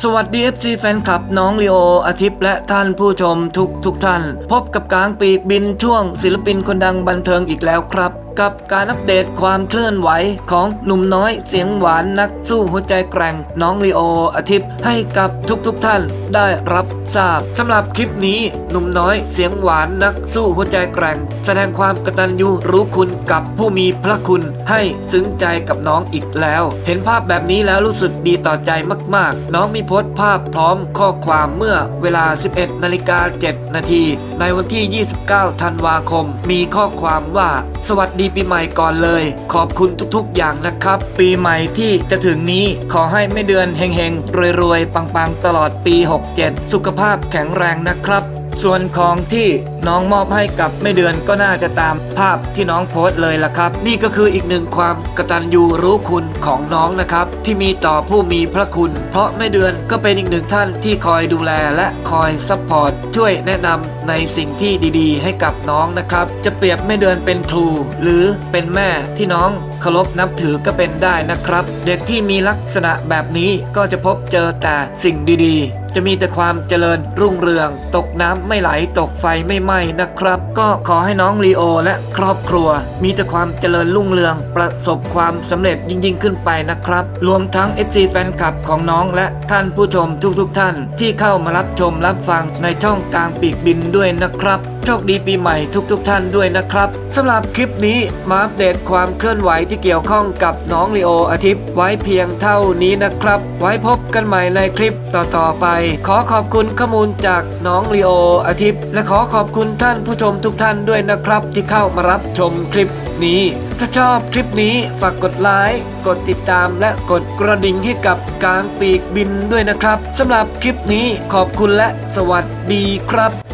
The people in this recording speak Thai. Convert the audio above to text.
สวัสดี FC แฟนคลับน้องลีโออาทิตย์และท่านผู้ชมทุกทุกท่าน พบกับกลางปีกบินช่วงศิลปินคนดังบันเทิงอีกแล้วครับ กับการอัปเดตความเคลื่อนไหวของหนุ่มน้อยเสียงหวานนักสู้หัวใจแกร่งน้องลีโออาทิตย์ให้กับทุกทุกท่านได้รับทราบสำหรับคลิปนี้หนุ่มน้อยเสียงหวานนักสู้หัวใจแกร่ง แสดงความกตัญญูรู้คุณกับผู้มีพระคุณให้ซึ้งใจกับน้องอีกแล้ว เห็นภาพแบบนี้แล้วรู้สึกดีต่อใจมากๆ น้องมีโพสต์ภาพพร้อมข้อความเมื่อเวลา 11นาฬิกา7นาทีในวันที่ 29 ธันวาคม มีข้อความว่าสวัสดีปีใหม่ก่อนเลย ขอบคุณทุกๆ อย่างนะครับ ปีใหม่ที่จะถึงนี้ขอให้ไม่เดือนเฮงๆรวยๆ ปังๆ ตลอดปี 67 สุขภาพแข็งแรงนะครับ ส่วนของที่น้องมอบให้กับแม่เดือนก็น่าจะตามภาพที่น้องโพสต์เลยล่ะครับ นี่ก็คืออีกหนึ่งความกตัญญูรู้คุณของน้องนะครับ ที่มีต่อผู้มีพระคุณ เพราะแม่เดือนก็เป็นอีกหนึ่งท่านที่คอยดูแลและคอยซัพพอร์ตช่วยแนะนำในสิ่งที่ดีๆ ให้กับน้องนะครับ จะเปรียบแม่เดือนเป็นครู หรือเป็นแม่ที่น้องเคารพนับถือก็เป็นได้นะครับ เด็กที่มีลักษณะแบบนี้ก็จะพบเจอแต่สิ่งดีๆ จะมีแต่ความเจริญรุ่งเรือง ตกน้ำไม่ไหลตกไฟไม่ไหม้นะครับ ก็ขอให้น้องลีโอและครอบครัว มีแต่ความเจริญรุ่งเรือง ประสบความสำเร็จยิ่งขึ้นไปนะครับ รวมทั้ง FC แฟนคลับของน้องและท่านผู้ชมทุกๆทท่าน ที่เข้ามารับชมรับฟังในช่องกลางปีกบินด้วยนะครับโชคดีปีใหม่ทุกๆทท่านด้วยนะครับสำหรับคลิปนี้มาอัปเดตความเคลื่อนไหวที่เกี่ยวข้องกับน้องลีโออาทิตย์ไว้เพียงเท่านี้นะครับ ไว้พบกันใหม่ในคลิปต่อๆไปขอขอบคุณข้อมูลจากน้องลีโออาทิตย์ และขอขอบคุณท่านผู้ชมทุกท่านด้วยนะครับ ที่เข้ามารับชมคลิปนี้ ถ้าชอบคลิปนี้ฝากกดไลค์กดติดตามและกดกระดิ่งให้กับกลางปีกบินด้วยนะครับสำหรับคลิปนี้ขอบคุณและสวัสดีครับ